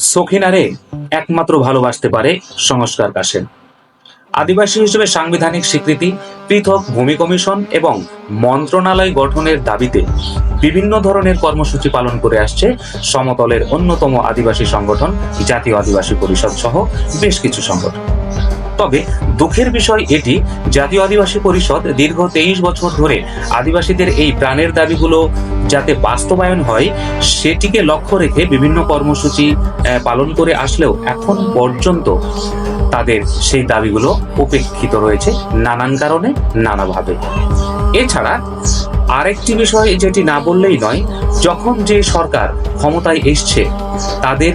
সখিনারে একমাত্র ভালোবাসতে পারে সংস্কার কাশেম। আদিবাসী হিসেবে সাংবিধানিক স্বীকৃতি, পৃথক ভূমি কমিশন এবং মন্ত্রণালয় গঠনের দাবিতে বিভিন্ন ধরনের কর্মসূচি পালন করে আসছে সমতলের অন্যতম আদিবাসী সংগঠন, জাতীয় আদিবাসী পরিষদ সহ বেশ কিছু সংগঠন। তবে দুঃখের বিষয় এটি, জাতীয় আদিবাসী পরিষদ দীর্ঘ তেইশ বছর ধরে আদিবাসীদের এই প্রাণের দাবিগুলো যাতে বাস্তবায়ন হয়, সেটিকে লক্ষ্য রেখে বিভিন্ন কর্মসূচি পালন করে আসলেও এখন পর্যন্ত তাদের সেই দাবিগুলো উপেক্ষিত রয়েছে নানান কারণে, নানাভাবে। এছাড়া আরেকটি বিষয় যেটি না বললেই নয়, যখন যে সরকার ক্ষমতায় এসছে, তাদের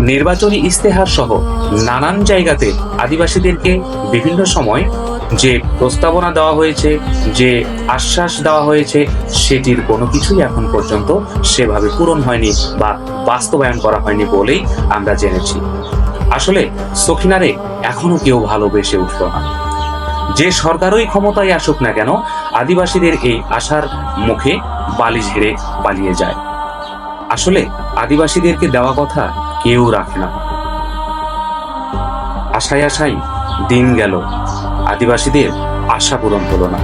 নির্বাচনী ইস্তেহার সহ নানান জায়গাতে আদিবাসীদেরকে বিভিন্ন সময় যে প্রস্তাবনা দেওয়া হয়েছে, যে আশ্বাস দেওয়া হয়েছে, সেটির কোনো কিছুই এখন পর্যন্ত সেভাবে পূরণ হয়নি বা বাস্তবায়ন করা হয়নি বলেই আমরা জেনেছি। আসলে সখিনারে এখনও কেউ ভালোবেসে উঠল না। যে সরকারই ক্ষমতায় আসুক না কেন, আদিবাসীদের এই আশার মুখে বালি ঝেড়ে পালিয়ে যায়। আসলে আদিবাসীদেরকে দেওয়া কথা কেউ রাখে না। আশায় আশাই দিন গেল। আদিবাসীদের আশা পূরণ হলো না।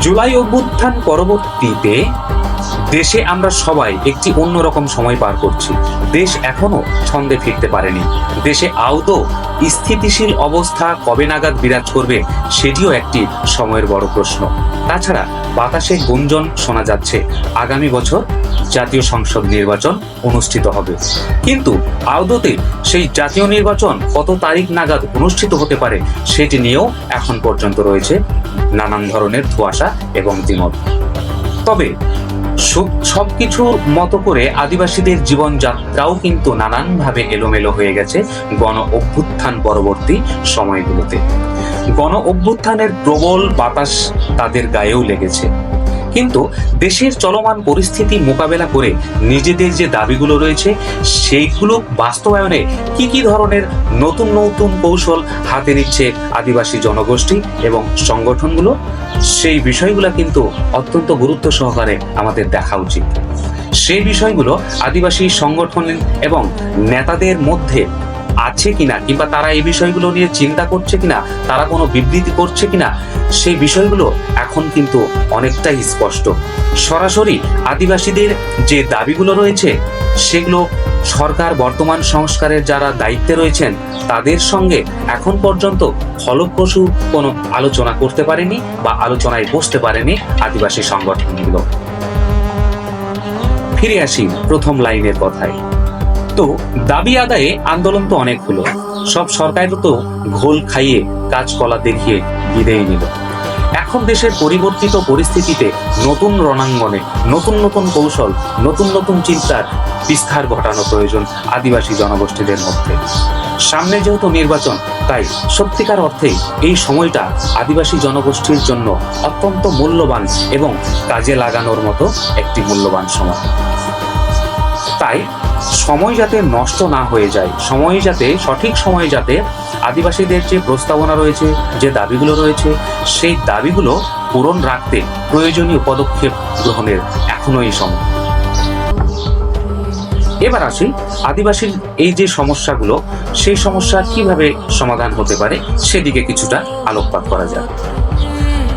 জুলাই অভ্যুত্থান পরবর্তীতে দেশে আমরা সবাই একটি অন্যরকম সময় পার করছি। দেশ এখনও ছন্দে ফিরতে পারেনি। দেশে আদৌ স্থিতিশীল অবস্থা কবে নাগাদ বিরাজ করবে সেটিও একটি সময়ের বড় প্রশ্ন। তাছাড়া বাতাসে গুঞ্জন শোনা যাচ্ছে। আগামী বছর জাতীয় সংসদ নির্বাচন অনুষ্ঠিত হবে। কিন্তু আদতে সেই জাতীয় নির্বাচন কত তারিখ নাগাদ অনুষ্ঠিত হতে পারে সেটি নিয়েও এখন পর্যন্ত রয়েছে নানান ধরনের ধোঁয়াশা এবং দ্বিমত। তবে সব কিছুর মতো করে আদিবাসীদের জীবনযাত্রাও কিন্তু নানানভাবে এলোমেলো হয়ে গেছে গণ অভ্যুত্থান পরবর্তী সময়গুলোতে। গণ অভ্যুত্থানের প্রবল বাতাস তাদের গায়েও লেগেছে। কিন্তু দেশের চলমান পরিস্থিতি মোকাবেলা করে নিজেদের যে দাবিগুলো রয়েছে, সেইগুলো বাস্তবায়নে কি কি ধরনের নতুন নতুন কৌশল হাতে নিচ্ছে আদিবাসী জনগোষ্ঠী এবং সংগঠনগুলো, সেই বিষয়গুলো কিন্তু অত্যন্ত গুরুত্ব সহকারে আমাদের দেখা উচিত। সেই বিষয়গুলো আদিবাসী সংগঠন এবং নেতাদের মধ্যে আছে কিনা, কিংবা তারা এই বিষয়গুলো নিয়ে চিন্তা করছে কিনা, তারা কোনো বিবৃতি করছে কিনা, সেই বিষয়গুলো এখন কিন্তু অনেকটাই স্পষ্ট। সরাসরি আদিবাসীদের যে দাবিগুলো রয়েছে, সেগুলো সরকার বর্তমান সংস্কারের যারা দায়িত্বে রয়েছেন, তাদের সঙ্গে এখন পর্যন্ত ফলপ্রসূ কোনো আলোচনা করতে পারেনি বা আলোচনায় বসতে পারেনি আদিবাসী সংগঠনগুলো। ফিরে আসি প্রথম লাইনের কথায়। তো দাবি আদায়ে আন্দোলন তো অনেক হলো। সব সরকারও তো ঘোল খাইয়ে কাজকলা দেখিয়ে বিদায় নিল। এখন দেশের পরিবর্তিত পরিস্থিতিতে নতুন রণাঙ্গনে, নতুন নতুন কৌশল, নতুন নতুন চিন্তার বিস্তার ঘটানো প্রয়োজন আদিবাসী জনগোষ্ঠীদের মধ্যে। সামনে যেহেতু নির্বাচন, তাই সত্যিকার অর্থেই এই সময়টা আদিবাসী জনগোষ্ঠীর জন্য অত্যন্ত মূল্যবান এবং কাজে লাগানোর মতো একটি মূল্যবান সময়। তাই সময় যাতে নষ্ট না হয়ে যায়, সময় যাতে, সঠিক সময়ে যাতে আদিবাসীদের যে প্রস্তাবনা রয়েছে, যে দাবিগুলো রয়েছে, সেই দাবিগুলো পূরণ রাখতে প্রয়োজনীয় পদক্ষেপ গ্রহণের এখনোই সময়। এবার আসি আদিবাসীর এই যে সমস্যাগুলো, সেই সমস্যা কীভাবে সমাধান হতে পারে, সেদিকে কিছুটা আলোকপাত করা যাক।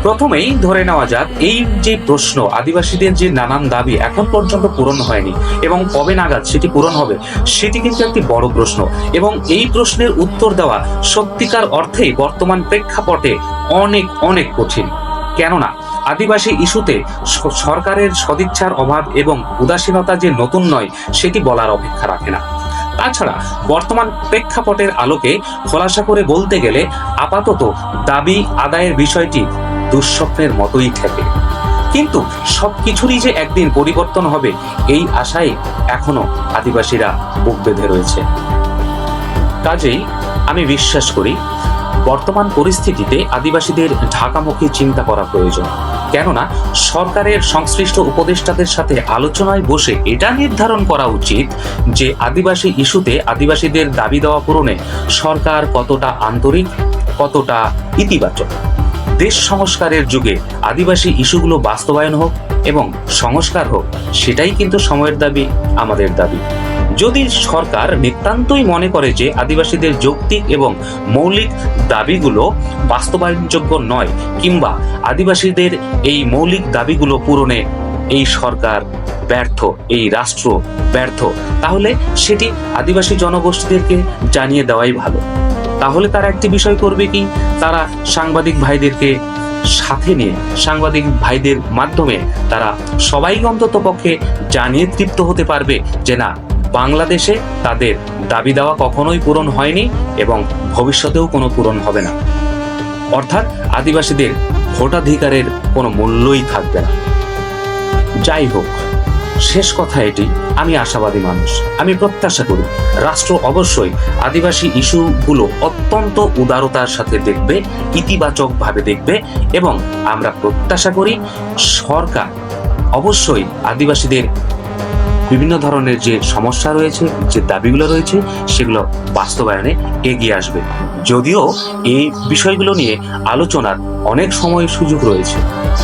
প্রথমেই ধরে নেওয়া যাক, এই যে প্রশ্ন, আদিবাসীদের যে নানান দাবি এখন পর্যন্ত পূরণ হয়নি এবং কবে নাগাদ সেটি পূরণ হবে, সেটি কিন্তু একটি বড় প্রশ্ন এবং এই প্রশ্নের উত্তর দেওয়া সত্যিকার অর্থেই বর্তমান প্রেক্ষাপটে অনেক অনেক কঠিন। কেননা, আদিবাসী ইস্যুতে সরকারের সদিচ্ছার অভাব এবং উদাসীনতা যে নতুন নয়, সেটি বলার অপেক্ষা রাখে না। তাছাড়া, বর্তমান প্রেক্ষাপটের আলোকে খোলাসা করে বলতে গেলে আপাতত দাবি আদায়ের বিষয়টি দুঃস্বপ্নের মতোই ঠেকে কিন্তু সবকিছুরই যে একদিন পরিবর্তন হবে, এই আশায় এখনও আদিবাসীরা বুক বেঁধে রয়েছে। কাজেই আমি বিশ্বাস করি, বর্তমান পরিস্থিতিতে আদিবাসীদের ঢাকামুখী চিন্তা করা প্রয়োজন। কেননা, সরকারের সংশ্লিষ্ট উপদেষ্টাদের সাথে আলোচনায় বসে এটা নির্ধারণ করা উচিত যে আদিবাসী ইস্যুতে আদিবাসীদের দাবি দেওয়া পূরণে সরকার কতটা আন্তরিক, কতটা ইতিবাচক। দেশ সংস্কারের যুগে আদিবাসী ইস্যুগুলো বাস্তবায়ন হোক এবং সংস্কার হোক, সেটাই কিন্তু সময়ের দাবি, আমাদের দাবি। যদি সরকার নিতান্তই মনে করে যে আদিবাসীদের যৌক্তিক এবং মৌলিক দাবিগুলো বাস্তবায়নযোগ্য নয়, কিংবা আদিবাসীদের এই মৌলিক দাবিগুলো পূরণে এই সরকার ব্যর্থ, এই রাষ্ট্র ব্যর্থ, তাহলে সেটি আদিবাসী জনগোষ্ঠীদেরকে জানিয়ে দেওয়াই ভালো। তাহলে তারা একটি বিষয় করবে কি? তারা সাংবাদিক ভাইদেরকে সাথে নিয়ে, সাংবাদিক ভাইদের মাধ্যমে তারা সবাই অন্তত পক্ষে জানিয়ে তৃপ্ত হতে পারবে যে না, বাংলাদেশে তাদের দাবি দেওয়া কখনোই পূরণ হয়নি এবং ভবিষ্যতেও কোনো পূরণ হবে না। অর্থাৎ আদিবাসীদের ভোটাধিকারের কোনো মূল্যই থাকবে না। যাই হোক শেষ কথা এটি, আমি আশাবাদী মানুষ। আমি প্রত্যাশা করি, রাষ্ট্র অবশ্যই আদিবাসী ইস্যুগুলো অত্যন্ত উদারতার সাথে দেখবে, ইতিবাচকভাবে দেখবে এবং আমরা প্রত্যাশা করি সরকার অবশ্যই আদিবাসীদের বিভিন্ন ধরনের যে সমস্যা রয়েছে, যে দাবিগুলো রয়েছে, সেগুলো বাস্তবায়নে এগিয়ে আসবে। যদিও এই বিষয়গুলো নিয়ে আলোচনার অনেক সময় সুযোগ রয়েছে।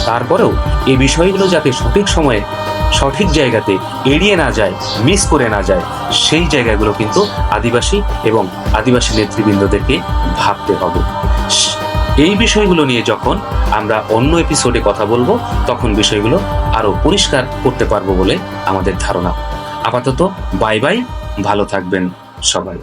তারপরেও এই বিষয়গুলো যাতে সঠিক সময়ে, সঠিক জায়গাতে এড়িয়ে না যায়, মিস করে না যায়, সেই জায়গাগুলো কিন্তু আদিবাসী এবং আদিবাসী নেতৃবৃন্দদেরকে ভাবতে হবে। এই বিষয়গুলো নিয়ে যখন আমরা অন্য এপিসোডে কথা বলব, তখন বিষয়গুলো আরও পরিষ্কার করতে পারব বলে আমাদের ধারণা। আপাতত বাই বাই ভালো থাকবেন সবাই।